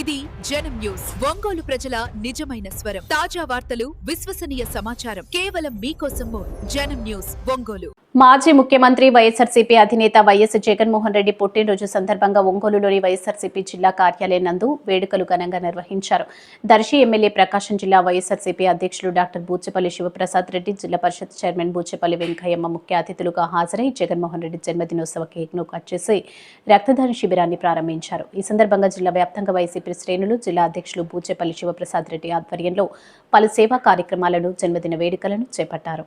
ఇది జనం న్యూస్. ఒంగోలు ప్రజల నిజమైన స్వరం. తాజా వార్తలు విశ్వసనీయ సమాచారం. కేవలం మీకోసం జనం న్యూస్ ఒంగోలు. మాజీ ముఖ్యమంత్రి వైఎస్ఆర్సీపీ అధినేత వైఎస్ జగన్మోహన్ రెడ్డి పుట్టినరోజు సందర్భంగా ఒంగోలులోని వైఎస్ఆర్సీపీ జిల్లా కార్యాలయం నందు వేడుకలు ఘనంగా నిర్వహించారు. దర్శి ఎమ్మెల్యే ప్రకాశం జిల్లా వైఎస్ఆర్సీపీ అధ్యక్షులు డాక్టర్ బూచపల్లి శివప్రసాద్ రెడ్డి జిల్లా పరిషత్ చైర్మన్ బూచపల్లి వెంకయ్యమ్మ ముఖ్య అతిథులుగా హాజరై జగన్మోహన్ రెడ్డి జన్మదినోత్సవ కేక్ను కట్ చేసి రక్తదాన శిబిరాన్ని ప్రారంభించారు. ఈ సందర్భంగా జిల్లా వ్యాప్తంగా వైసీపీ శ్రేణులు జిల్లా అధ్యక్షులు బూచేపల్లి శివప్రసాద్ రెడ్డి ఆధ్వర్యంలో పలు సేవా కార్యక్రమాలను జన్మదిన వేడుకలను చేపట్టారు.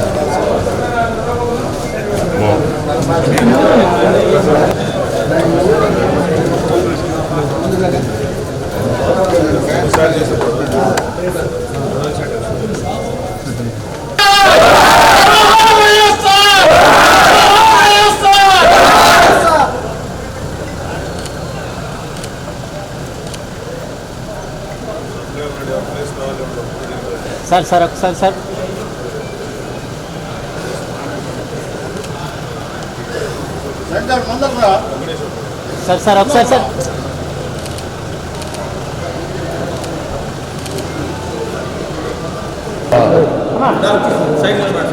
సార్ సార్ ఒకసారి సార్ సార్. సార్ ఒకసారి సార్ తమ్ముడు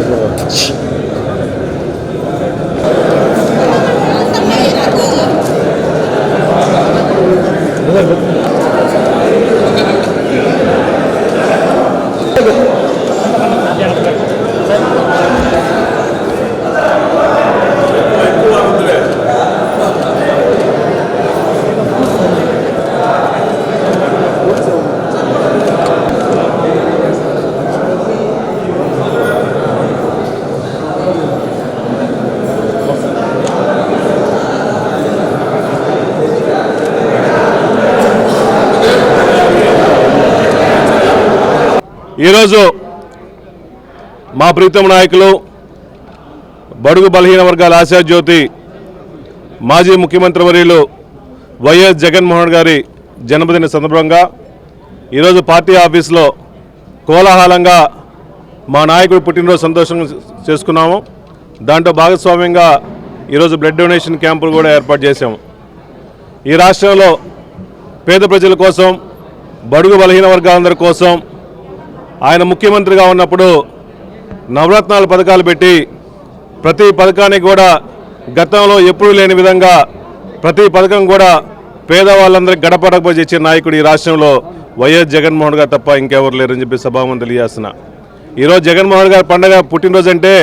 그래서 ఈరోజు మా ప్రీతం నాయకులు బడుగు బలహీన వర్గాల ఆశాజ్యోతి మాజీ ముఖ్యమంత్రి వర్యులు వైఎస్ జగన్మోహన్ గారి జన్మదిన సందర్భంగా ఈరోజు పార్టీ ఆఫీస్లో కోలాహలంగా మా నాయకుడు పుట్టినరోజు సంతోషం చేసుకున్నాము. దాంట్లో భాగస్వామ్యంగా ఈరోజు బ్లడ్ డొనేషన్ క్యాంపులు కూడా ఏర్పాటు చేశాము. ఈ రాష్ట్రంలో పేద ప్రజల కోసం బడుగు బలహీన వర్గాలందరి కోసం ఆయన ముఖ్యమంత్రిగా ఉన్నప్పుడు నవరత్నాల పథకాలు పెట్టి ప్రతి పథకానికి కూడా గతంలో ఎప్పుడూ లేని విధంగా ప్రతి పథకం కూడా పేదవాళ్ళందరికీ గడపడకపో చేసే నాయకుడు ఈ రాష్ట్రంలో వైఎస్ జగన్మోహన్ గారు తప్ప ఇంకెవరు లేరని చెప్పి సభామని తెలియజేస్తున్న. ఈరోజు జగన్మోహన్ గారి పండగ పుట్టినరోజు అంటే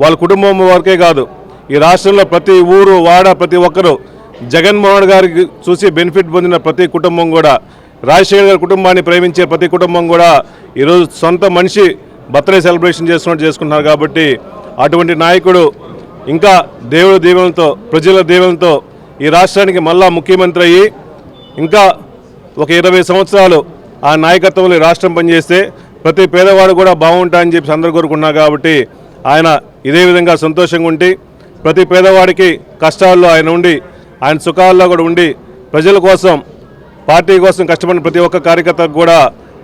వాళ్ళ కుటుంబం వరకే కాదు ఈ రాష్ట్రంలో ప్రతి ఊరు వాడ ప్రతి ఒక్కరూ జగన్మోహన్ గారికి చూసి బెనిఫిట్ పొందిన ప్రతి కుటుంబం కూడా రాజశేఖర్ గారి కుటుంబాన్ని ప్రేమించే ప్రతి కుటుంబం కూడా ఈరోజు సొంత మనిషి బర్త్డే సెలబ్రేషన్ చేసినట్టు చేసుకుంటున్నారు కాబట్టి అటువంటి నాయకుడు ఇంకా దేవుడి దీవెనతో ప్రజల దీవెనతో ఈ రాష్ట్రానికి మళ్ళా ముఖ్యమంత్రి అయ్యి ఇంకా ఒక ఇరవై సంవత్సరాలు ఆ నాయకత్వంలో ఈ రాష్ట్రం పనిచేస్తే ప్రతి పేదవాడు కూడా బాగుంటా అని చెప్పి అందరు కోరుకున్నారు కాబట్టి ఆయన ఇదే విధంగా సంతోషంగా ఉండి ప్రతి పేదవాడికి కష్టాల్లో ఆయన ఉండి ఆయన సుఖాల్లో కూడా ఉండి ప్రజల కోసం పార్టీ కోసం కష్టపడిన ప్రతి ఒక్క కార్యకర్తకు కూడా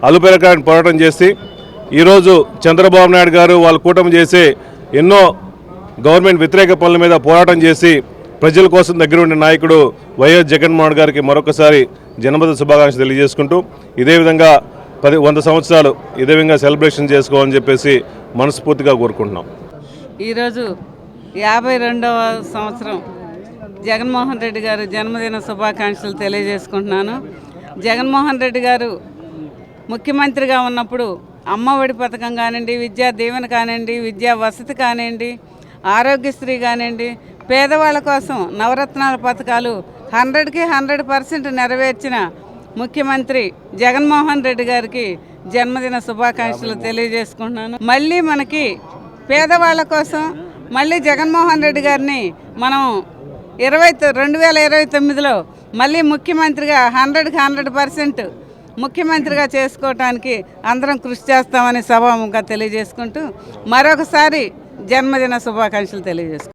అలుపెరకాన్ని పోరాటం చేసి ఈరోజు చంద్రబాబు నాయుడు గారు వాళ్ళ కూటమి చేసే ఎన్నో గవర్నమెంట్ వ్యతిరేక పనుల మీద పోరాటం చేసి ప్రజల కోసం దగ్గర ఉండే నాయకుడు వైఎస్ జగన్మోహన్ గారికి మరొకసారి జన్మదిన శుభాకాంక్షలు తెలియజేసుకుంటూ ఇదే విధంగా పది వంద సంవత్సరాలు ఇదే విధంగా సెలబ్రేషన్ చేసుకోవాలని చెప్పేసి మనస్ఫూర్తిగా కోరుకుంటున్నాం. ఈరోజు యాభై రెండవ సంవత్సరం. జగన్మోహన్ రెడ్డి గారు జన్మదిన శుభాకాంక్షలు తెలియజేసుకుంటున్నాను. జగన్మోహన్ రెడ్డి గారు ముఖ్యమంత్రిగా ఉన్నప్పుడు అమ్మఒడి పథకం కానివ్వండి విద్యా దీవెన కానివ్వండి విద్యా వసతి కానివ్వండి ఆరోగ్యశ్రీ కానివ్వండి పేదవాళ్ళ కోసం నవరత్నాల పథకాలు హండ్రెడ్కి హండ్రెడ్ పర్సెంట్ నెరవేర్చిన ముఖ్యమంత్రి జగన్మోహన్ రెడ్డి గారికి జన్మదిన శుభాకాంక్షలు తెలియజేసుకుంటున్నాను. మళ్ళీ మనకి పేదవాళ్ళ కోసం మళ్ళీ జగన్మోహన్ రెడ్డి గారిని మనం ఇరవై రెండు వేల ఇరవై తొమ్మిదిలో మళ్ళీ ముఖ్యమంత్రిగా హండ్రెడ్కి హండ్రెడ్ పర్సెంట్ ముఖ్యమంత్రిగా చేసుకోవటానికి అందరం కృషి చేస్తామని సభాముఖంగా తెలియజేసుకుంటూ మరొకసారి జన్మదిన శుభాకాంక్షలు తెలియజేసుకుంటాం